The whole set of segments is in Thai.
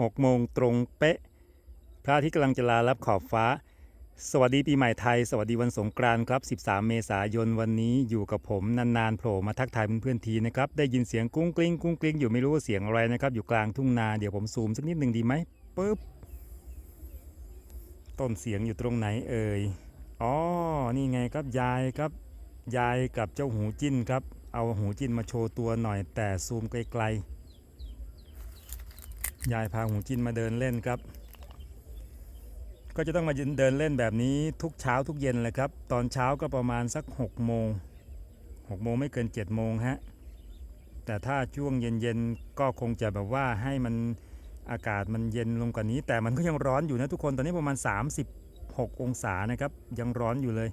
6โมงตรงเป๊ะ พระอาทิตย์กำลังจะลาลับขอบฟ้า สวัสดีปีใหม่ไทย สวัสดีวันสงกรานต์ครับ 13 เมษายนวันนี้อยู่กับผมนานๆโผล่มาทักทายเพื่อนๆทีนะครับ ได้ยินเสียงกุ้งกลิ้งกุ้งกลิ้งอยู่ไม่รู้ว่าเสียงอะไรนะครับ อยู่กลางทุ่งนาเดี๋ยวผมซูมสักนิดหนึ่งดีไหมปึ๊บต้นเสียงอยู่ตรงไหนเอ่ยอ๋อนี่ไงครับยายครับยายกับเจ้าหูจิ้นครับ เอาหูจิ้นมาโชว์ตัวหน่อยแต่ซูมไกลๆ ยายพาหูจินมาเดินเล่นครับ ก็จะต้องมาเดินเล่นแบบนี้ทุกเช้าทุกเย็นเลยครับ ตอนเช้าก็ประมาณสัก6โมง6โมงไม่เกิน7โมงฮะ แต่ถ้าช่วงเย็นๆก็คงจะแบบว่าให้มันอากาศมันเย็นลงกว่านี้ แต่มันก็ยังร้อนอยู่นะทุกคนตอนนี้ประมาณ 36 องศานะครับ ยังร้อนอยู่เลย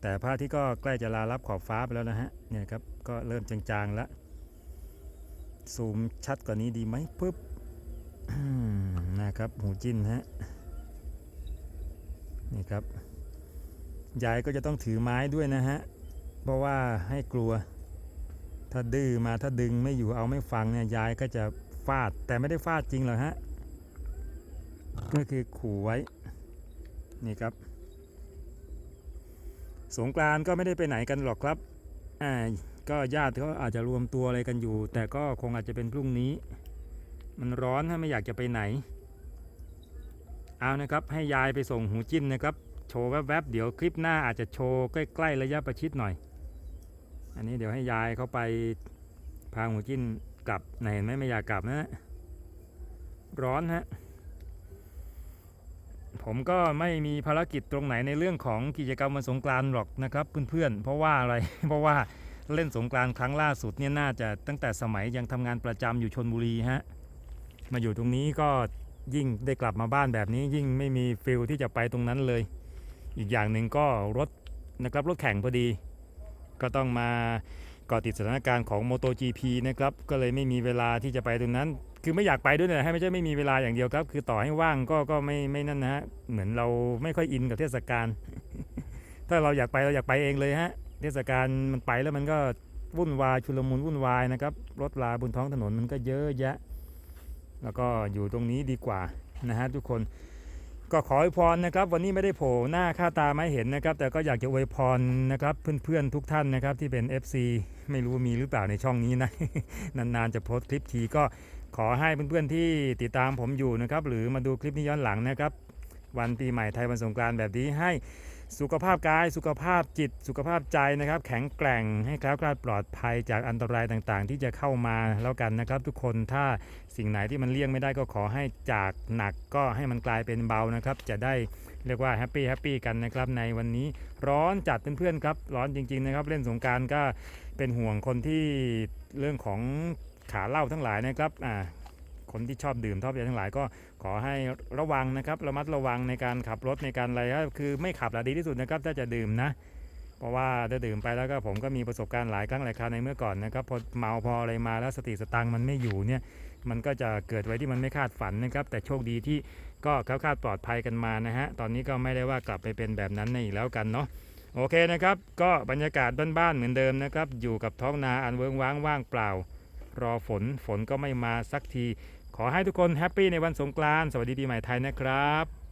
แต่พระอาที่ก็ใกล้จะลารับขอบฟ้าไปแล้วนะฮะเนี่ยครับก็เริ่มจางๆแล้วซูมชัดกว่านี้ดีไหมปึ๊บอืม นะครับหูจิ้นฮะนี่ครับยายก็จะต้องถือไม้ด้วยนะฮะเพราะว่าให้กลัว ถ้าดื้อมาถ้าดึงไม่อยู่เอาไม่ฟังเนี่ยยายก็จะฟาดแต่ไม่ได้ฟาดจริงหรอกฮะก็คือขู่ไว้นี่ครับ สงกรานก็ไม่ได้ไปไหนกันหรอกครับอ่าก็ญาติเขาอาจจะรวมตัวอะไรกันอยู่ แต่ก็คงอาจจะเป็นพรุ่งนี้ มันร้อนถ้าไม่อยากจะไปไหน เอานะครับให้ยายไปส่งหูจิ้นนะครับ โชว์แวบๆเดี๋ยวคลิปหน้าอาจจะโชว์ใกล้ๆระยะประชิดหน่อย อันนี้เดี๋ยวให้ยายเขาไปพาหูจิ้นกลับไหนเห็นไหมไม่อยากกลับนะฮะร้อนฮะผมก็ไม่มีภารกิจตรงไหนในเรื่องของกิจกรรมวันสงกรานต์หรอกนะครับเพื่อนๆ เพราะว่าอะไร เพราะว่าเล่นสงกรานต์ครั้งล่าสุดเนี่ยน่าจะตั้งแต่สมัยยังทำงานประจำอยู่ชนบุรีฮะ มาอยู่ตรงนี้ก็ยิ่งได้กลับมาบ้านแบบนี้ยิ่งไม่มีฟิลที่จะไปตรงนั้นเลย อีกอย่างหนึ่งก็รถนะครับรถแข่งพอดี ก็ต้องมาเกาะติดสถานการณ์ของ MotoGP นะครับก็เลยไม่มีเวลาที่จะไปตรงนั้น คือไม่อยากไปด้วยนะฮะไม่ใช่ไม่มีเวลาอย่างเดียวครับ คือต่อให้ว่างก็ก็ไม่ไม่นั่นนะฮะเหมือนเราไม่ค่อยอินกับเทศกาลถ้าเราอยากไปเราอยากไปเองเลยฮะเทศกาลมันไปแล้วมันก็วุ่นวายชุลมุนวุ่นวายนะครับรถลาบนท้องถนนมันก็เยอะแยะ แล้วก็อยู่ตรงนี้ดีกว่านะฮะทุกคนก็ขออวยพรนะครับ วันนี้ไม่ได้โผล่หน้าค่าตาไม่เห็นนะครับ แต่ก็อยากจะอวยพรนะครับ เพื่อนๆทุกท่านนะครับที่เป็น FC ไม่รู้มีหรือเปล่าในช่องนี้นะ นานๆจะโพสต์คลิปทีก็ขอให้เพื่อนๆที่ติดตามผมอยู่นะครับ หรือมาดูคลิปนี้ย้อนหลังนะครับ วันปีใหม่ไทยวันสงกรานต์แบบนี้ให้ สุขภาพกาย สุขภาพจิต สุขภาพใจนะครับ แข็งแกร่งให้แคล้วคลาดปลอดภัยจากอันตรายต่างๆ ที่จะเข้ามาแล้วกันนะครับ ทุกคนถ้าสิ่งไหนที่มันเลี่ยงไม่ได้ก็ขอให้จากหนักก็ให้มันกลายเป็นเบานะครับ จะได้เรียกว่าแฮปปี้แฮปปี้กันนะครับในวันนี้ร้อนจัดเพื่อนๆครับ ร้อนจริง ๆนะครับ เล่นสงการก็เป็นห่วงคนที่เรื่องของขาเล้าทั้งหลายนะครับอ่า คนที่ชอบดื่มชอบอะไรทั้งหลายก็ขอให้ระวังนะครับระมัดระวังในการขับรถในการอะไรก็คือไม่ขับละดีที่สุดนะครับถ้าจะดื่มนะ เพราะว่าถ้าดื่มไปแล้วก็ผมก็มีประสบการณ์หลายครั้งหลายคราวในเมื่อก่อนนะครับพอเมาพออะไรมาแล้วสติสตังมันไม่อยู่เนี่ยมันก็จะเกิดไว้ที่มันไม่คาดฝันนะครับ แต่โชคดีที่ก็คล้วคาดปลอดภัยกันมานะฮะตอนนี้ก็ไม่ได้ว่ากลับไปเป็นแบบนั้นอีกแล้วกันเนาะโอเคนะครับ ก็บรรยากาศบ้านๆเหมือนเดิมนะครับ อยู่กับท้องนาอันเวิงว้างว่างเปล่า รอฝนฝนก็ไม่มาสักที ขอให้ทุกคนแฮปปี้ในวันสงกรานต์สวัสดีปีใหม่ไทยนะครับ